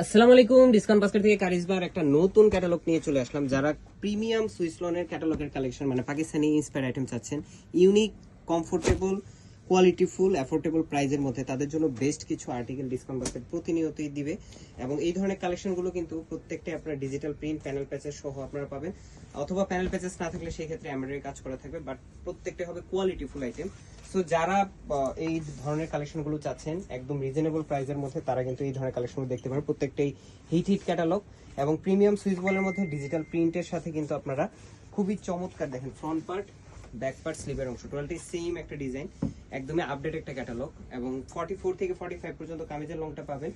আসসালামু আলাইকুম, discount basket থেকে কারিজবার একটা নতুন ক্যাটালগ নিয়ে চলে আসলাম। যারা প্রিমিয়াম সুইসলনের ক্যাটালগের কালেকশন মানে পাকিস্তানি ইন্সপায়ার আইটেম চাচ্ছেন ইউনিক কমফোর্টেবল কোয়ালিটিফুল অ্যাফোর্ডেবল প্রাইজের মধ্যে তাদের জন্য বেস্ট কিছু আর্টিকেল ডিসকাউন্ট বাস্কেট প্রতিনিয়তই দিবে। এবং এই ধরনের কালেকশনগুলো কিন্তু প্রত্যেকটাই আপনার ডিজিটাল প্রিন্ট প্যানেল প্যাচেস সহ আপনারা পাবেন। অথবা প্যানেল প্যাচেস না থাকলে সেই ক্ষেত্রে এমব্রয়ডারি কাজ করা থাকবে বাট প্রত্যেকটা হবে কোয়ালিটিফুল আইটেম সো যারা এই ধরনের কালেকশনগুলো চাচ্ছেন, একদম রিজনেবল প্রাইসের মধ্যে, তারা কিন্তু এই ধরনের কালেকশনগুলো দেখতে পারেন প্রত্যেকটাই হিট হিট ক্যাটালগ এবং প্রিমিয়াম সুইচ বলের মধ্যে ডিজিটাল প্রিন্টের সাথে কিন্তু আপনারা খুবই চমৎকার দেখেন ফ্রন্ট পার্ট ব্যাক পার্ট স্লিভের অংশ। টোটালটি সেম একটা ডিজাইন একদমই আপডেট একটা ক্যাটালগ এবং ফর্টি ফোর থেকে ফর্টি ফাইভ পর্যন্ত কামিজের লংটা পাবেন।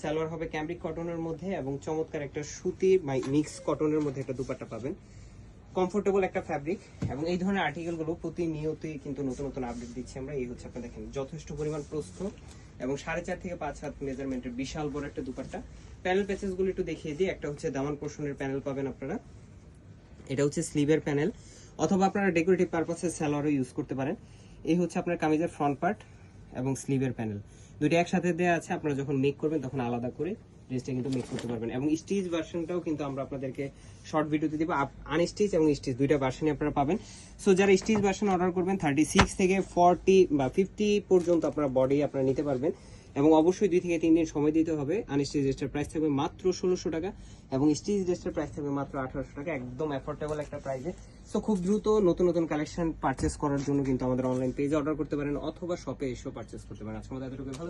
সালোয়ার হবে ক্যামব্রিক কটনের মধ্যে এবং চমৎকার একটা সুতি মিক্স কটনের মধ্যে একটা দুপাট্টা পাবেন। কমফোর্টেবল একটা ফ্যাব্রিক এবং এই ধরনের আর্টিকেলগুলো প্রতিনিয়তই কিন্তু নতুন নতুন আপডেট দিচ্ছি আমরা। এই হচ্ছে আপনারা দেখেন, যথেষ্ট পরিমাণ প্রস্থ এবং সাড়ে চার থেকে পাঁচ হাত মেজারমেন্টের বিশাল বড় একটা দুপাট্টা। প্যানেল প্যাচেসগুলো একটু দেখিয়ে দিই। একটা হচ্ছে দামান পোর্শনের প্যানেল পাবেন আপনারা। এটা হচ্ছে স্লিভের প্যানেল অথবা আপনারা ডেকোরেটিভ পারপাসে স্যালোয়ারও ইউজ করতে পারেন। এই হচ্ছে আপনার কামিজের ফ্রন্ট পার্ট এবং স্লিভের প্যানেল দুইটা একসাথে দেওয়া আছে, আপনারা যখন মেক করবেন তখন আলাদা করে ড্রেসটা কিন্তু মেক করতে পারবেন। এবং স্টিচ ভার্সনটাও কিন্তু আমরা আপনাদেরকে শর্ট ভিডিওতে দিব আনস্টিচ এবং স্টিচ দুইটা ভার্সনই আপনারা পাবেন। সো যারা স্টিচ ভার্সন অর্ডার করবেন থার্টি সিক্স থেকে ফর্টি বা ফিফটি পর্যন্ত আপনারা বডি আপনারা নিতে পারবেন। এবং অবশ্যই দুই থেকে তিন দিন সময় দিতে হবে। আনস্টিচ ড্রেসটার প্রাইস থাকবে মাত্র ষোলোশো টাকা এবং স্টিচ ড্রেসটার প্রাইস থাকবে মাত্র আঠারোশো টাকা, একদম অ্যাফোর্ডেবল একটা প্রাইসে সো খুব দ্রুত নতুন নতুন কালেকশন পারচেস করার জন্য কিন্তু আমাদের অনলাইন পেজে অর্ডার করতে পারেন অথবা শপে এসেও পারচেস করতে পারেন। আজকে আমাদের এতটুকু ভালো